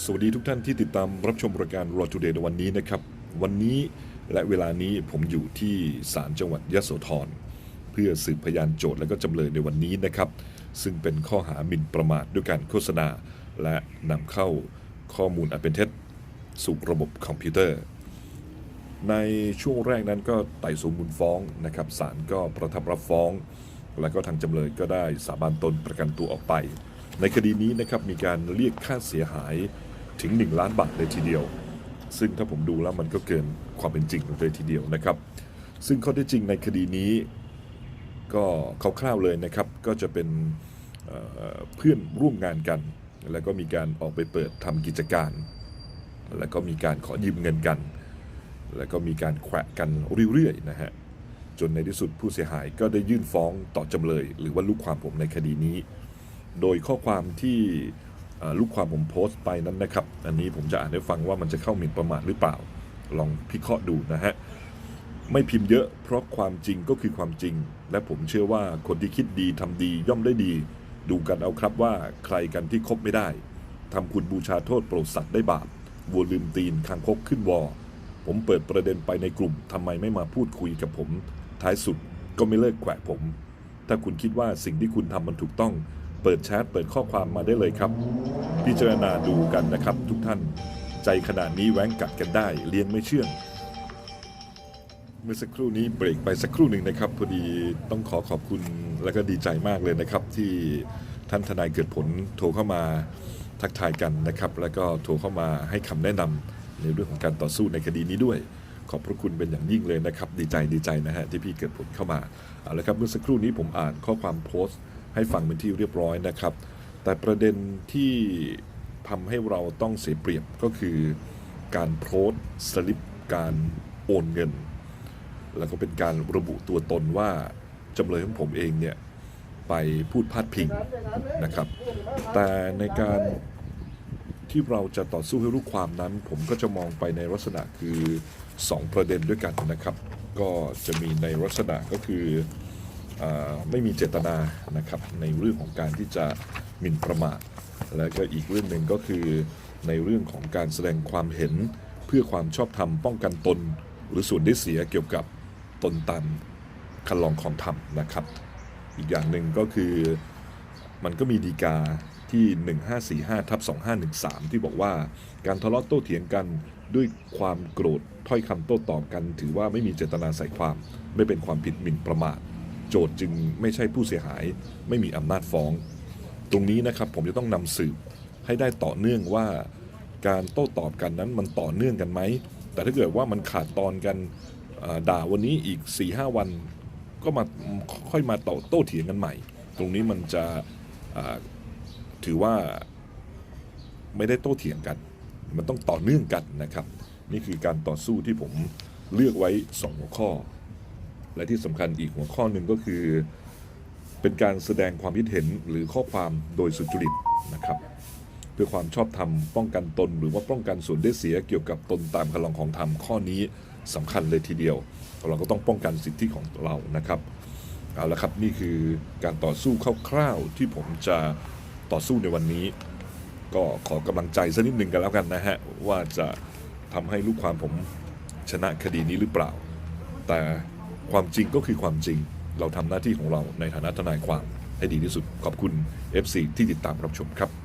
สวัสดีทุกท่านที่ติดตามรับชมรายการ Raw Today ในวันนี้นะครับ วันนี้และเวลานี้ผมอยู่ที่ศาลจังหวัดยะโสธรเพื่อสืบพยานโจทย์และก็จำเลยในวันนี้นะครับ ซึ่งเป็นข้อหาหมิ่นประมาทด้วยการโฆษณา และนำเข้าข้อมูลอันเป็นเท็จสู่ระบบคอมพิวเตอร์ ในช่วงแรกนั้นก็ไต่สวนมูลฟ้องนะครับศาลก็ประทับรับฟ้อง แล้วก็ทางจำเลยก็ได้สาบานตนประกันตัวออกไป ในคดีนี้นะครับมีการเรียกค่าเสียหายถึง 1 ล้านบาทเลยทีเดียว ซึ่งถ้าผมดูแล้วมันก็เกินความเป็นจริงเลยทีเดียวนะครับ ซึ่งข้อเท็จจริงในคดีนี้ก็คร่าวๆเลยนะครับ ก็จะเป็นเเพื่อนร่วมงานกัน แล้วก็มีการออกไปเปิดทำกิจการ แล้วก็มีการขอยืมเงินกัน แล้วก็มีการแขวะกันเรื่อยๆนะฮะจนในที่สุดผู้เสียหายก็ได้ยื่นฟ้องต่อจำเลย หรือว่าลูกความผมในคดีนี้ โดยข้อความที่ลูกความผมโพสต์ไปนั้นนะครับ อันนี้ผมจะอ่านให้ฟังว่ามันจะเข้าหมิ่นประมาทหรือเปล่า ลองพิเคราะห์ดูนะฮะ ไม่พิมพ์เยอะเพราะความจริงก็คือความจริง และผมเชื่อว่าคนที่คิดดีทำดีย่อมได้ดี ดูกันเอาครับว่าใครกันที่คบไม่ได้ทำคุณบูชาโทษโปรดสัตว์ได้บาปวัวลืมตีนคางคกขึ้นวอ ผมเปิดประเด็นไปในกลุ่มทำไมไม่มาพูดคุยกับผม ท้ายสุดก็ไม่เลิกแขวะผม ถ้าคุณคิดว่าสิ่งที่คุณทำมันถูกต้อง เปิดแชทเปิดข้อความมาได้เลยครับ พิจารณาดูกันนะครับ ทุกท่านใจขนาดนี้แหว้งกัดกันได้ เลี้ยงไม่เชื่อง เมื่อสักครู่นี้เบรกไปสักครู่หนึ่งนะครับพอดีต้องขอขอบคุณและก็ดีใจมากเลยนะครับ ที่ท่านทนายเกิดผลโทรเข้ามาทักทายกันนะครับ แล้วก็โทรเข้ามาให้คำแนะนำในเรื่องของการต่อสู้ในคดีนี้ด้วย ขอบพระคุณเป็นอย่างยิ่งเลยนะครับ ดีใจดีใจนะฮะที่พี่เกิดผลเข้ามาเอาละครับเมื่อสักครู่นี้ผมอ่านข้อความโพสต์ ให้ฟังเป็นที่เรียบร้อยนะครับ แต่ประเด็นที่ทำให้เราต้องเสียเปรียบก็คือการโพสสลิปการโอนเงิน แล้วก็เป็นการระบุตัวตนว่าจำเลยของผมเองเนี่ย ไปพูดพาดพิงนะครับ แต่ในการที่เราจะต่อสู้ให้ลูกความนั้น ผมก็จะมองไปในลักษณะคือ 2 ประเด็นด้วยกันนะครับ ก็จะมีในลักษณะก็คือ ไม่มีเจตนานะครับในเรื่องของการที่จะหมิ่นประมาทและก็อีกเรื่องหนึ่งก็คือในเรื่องของการแสดงความเห็นเพื่อความชอบธรรมป้องกันตน หรือส่วนได้เสียเกี่ยวกับตนตามคันลองของธรรมนะครับ อีกอย่างหนึ่งก็คือมันก็มีดีกาที่ 1545ทับ2513 ที่บอกว่าการทะเลาะโต้เถียงกันด้วยความโกรธถ้อยคำโต้ตอบกัน ถือว่าไม่มีเจตนาใส่ความ ไม่เป็นความผิดหมิ่นประมาท โจทย์จึงไม่ใช่ผู้เสียหาย ไม่มีอำนาจฟ้อง ตรงนี้นะครับผมจะต้องนำสืบให้ได้ต่อเนื่องว่า การโต้ตอบกันนั้นมันต่อเนื่องกันไหม แต่ถ้าเกิดว่ามันขาดตอนกันด่าวันนี้อีก4ีหวัน ก็มาค่อยมาต่อโต้เถียงกันใหม่ ตรงนี้มันจะถือว่าไม่ได้โต้เถียงกัน มันต้องต่อเนื่องกันนะครับ นี่คือการต่อสู้ที่ผมเลือกไว้สองหัวข้อ และที่สำคัญอีกหัวข้อหนึ่งก็คือ เป็นการแสดงความคิดเห็นหรือข้อความโดยสุจริตนะครับ เพื่อความชอบธรรมป้องกันตน หรือว่าป้องกันส่วนได้เสียเกี่ยวกับตนตามคำลองของธรรมข้อนี้สำคัญเลยทีเดียว เราก็ต้องป้องกันสิทธิของเรานะครับเอาละครับนี่คือการต่อสู้คร่าวๆที่ผมจะต่อสู้ในวันนี้ ก็ขอกำลังใจสักนิดหนึ่งกันแล้วกันนะฮะว่าจะทำให้ลูกความผมชนะคดีนี้หรือเปล่า แต่ ความจริงก็คือความจริง เราทำหน้าที่ของเราในฐานะทนายความให้ดีที่สุด ขอบคุณ FC ที่ติดตามรับชมครับ